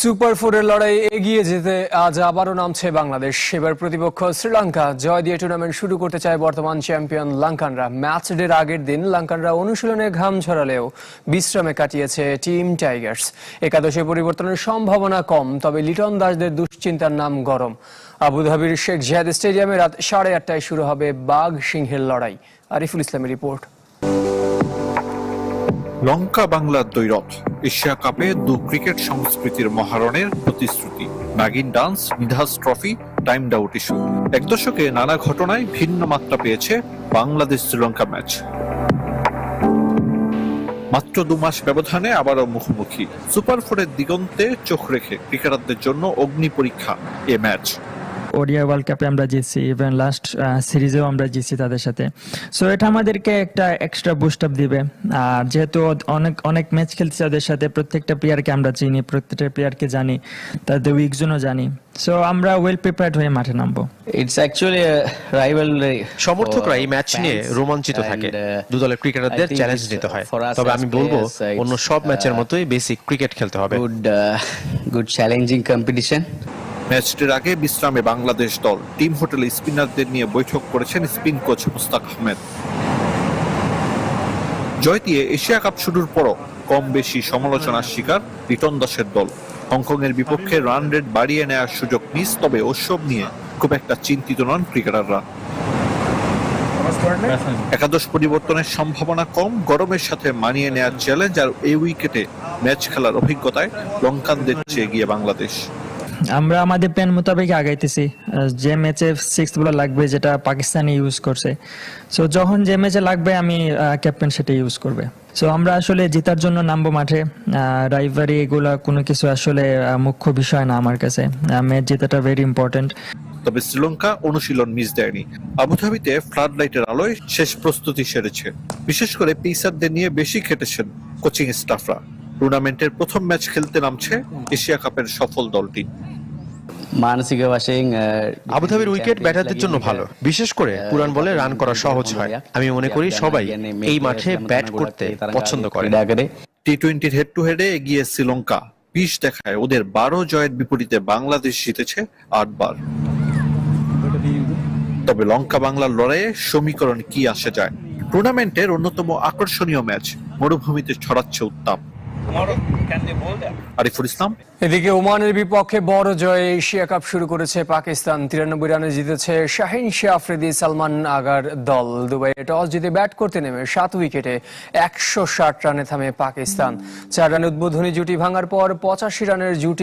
Super ফোরের লড়াই এগিয়ে যেতে আজ আবারও নামছে বাংলাদেশ। এবার প্রতিপক্ষ শ্রীলঙ্কা জয় দিয়ে টুর্নামেন্ট শুরু করতে চায় বর্তমান চ্যাম্পিয়ন লঙ্কানরা। ম্যাচ ডের আগের দিন লঙ্কানরা অনুশীলনে ঘাম ঝরালেও বিশ্রামে কাটিয়েছে টিম টাইগার্স একাদশে পরিবর্তনের সম্ভাবনা কম, তবে লিটন দাসদের দুশ্চিন্তার নাম গরম। আবুধাবির শেখ জিয়াদ স্টেডিয়ামে রাত সাড়ে আটটায় শুরু হবে বাঘ সিংহের লড়াই। আরিফুল ইসলামের রিপোর্ট। লঙ্কা বাংলার দৈরথ এশিয়া কাপে দু ক্রিকেট সংস্কৃতির মহারণের প্রতিশ্রুতি। Nagin dance Nidahas trophy time doubt issue. এক দশকে নানা ঘটনায় ভিন্ন মাত্রা পেয়েছে বাংলাদেশ শ্রীলঙ্কা ম্যাচ। মাত্র দু মাস ব্যবধানে আবারও মুখোমুখি। সুপার ফোরের দিগন্তে চোখ রেখে ক্রিকেটারদের জন্য অগ্নি পরীক্ষা, এ ম্যাচ। ওডিআই ওয়ার্ল্ড কাপে আমরা জিতছি ইভেন লাস্ট সিরিজেও আমরা জিতছি তাদের সাথে। সো এটা আমাদেরকে একটা এক্সট্রা বুস্ট আপ দিবে। আর যেহেতু অনেক অনেক ম্যাচ খেলছি তাদের সাথে প্রত্যেকটা প্লেয়ারকে আমরা চিনি প্রত্যেকটা প্লেয়ারকে জানি তাদের উইক জোনও জানি। সো আমরা ওয়েল প্রিপেয়ার্ড হয়ে মাঠে নামবো। It's actually rivalry. সমর্থকরা এই ম্যাচ নিয়ে রোমাঞ্চিত থাকে। uh, দু দলের ক্রিকেটারদের চ্যালেঞ্জ নিতে হয়। তবে আমি বলব অন্য সব ম্যাচের uh, মতোই বেসিক ক্রিকেট খেলতে হবে। Good good challenging competition. ম্যাচটির আগে বিশ্রামে বাংলাদেশ দল, টিম হোটেলে স্পিনারদের নিয়ে বৈঠক করেছেন স্পিন কোচ মুস্তাক আহমেদ। জয় দিয়ে এশিয়া কাপ শুরুর পরও কম বেশি সমালোচনার শিকার লিটন দাসের দল। হংকং এর বিপক্ষে রান রেট বাড়িয়ে নেওয়ার সুযোগ মিস তবে ওসব নিয়ে খুব একটা চিন্তিত নন ক্রিকেটাররা। একাদশ পরিবর্তনের সম্ভাবনা কম, গরমের সাথে মানিয়ে নেওয়ার চ্যালেঞ্জ, আর এই উইকেটে ম্যাচ খেলার অভিজ্ঞতায় লঙ্কানদের চেয়ে গিয়ে বাংলাদেশ। আমরা আমাদের প্ল্যান মোতাবেক আগাইতেছি। যে ম্যাচে সিক্স বলার লাগবে যেটা পাকিস্তানি ইউজ করছে। সো যখন যে ম্যাচে লাগবে, আমি ক্যাপ্টেন সেটা ইউজ করবে। সো আমরা আসলে জেতার জন্য নামবো মাঠে। রাইভারি এগুলা কোনো কিছু আসলে মুখ্য বিষয় না আমার কাছে। ম্যাচ জেতাটা ভেরি ইম্পর্টেন্ট তবে শ্রীলঙ্কা অনুশীলন মিস দেয়নি। আবুধাবিতে ফ্লাড লাইটের আলোয় শেষ প্রস্তুতি সেরেছে। বিশেষ করে পেসারদের নিয়ে বেশি খেটেছেন কোচিং স্টাফরা টুর্নামেন্টের প্রথম ম্যাচ খেলতে নামছে এশিয়া কাপের সফল দলটি। মানসিক uh, আবুধাবির উইকেট ব্যাটারদের জন্য ভালো। বিশেষ করে পুরান বলে রান করা সহজ হয়। আমি মনে করি সবাই এই মাঠে ব্যাট করতে পছন্দ করে। টি টোয়েন্টির হেড টু হেডে এগিয়ে শ্রীলঙ্কা। বিশ দেখায় ওদের বারো জয়ের বিপরীতে বাংলাদেশ জিতেছে আটবার। তবে লঙ্কা বাংলার লড়াইয়ে সমীকরণ কি আসে যায়? টুর্নামেন্টের অন্যতম আকর্ষণীয় ম্যাচ মরুভূমিতে ছড়াচ্ছে উত্তাপ। আরিফুল ইসলাম? এদিকে ওমানের বিপক্ষে বড় জয়ে এশিয়া কাপ শুরু করেছে পাকিস্তান। তিরানব্বই রানে জিতেছে শাহিন শাহ আফ্রিদি সালমান আগার দল। দুবাই টস জিতে ব্যাট করতে নেমে সাত উইকেটে একশো ষাট রানে থামে পাকিস্তান। চার রানে উদ্বোধনী জুটি ভাঙার পর পঁচাশি রানের জুটি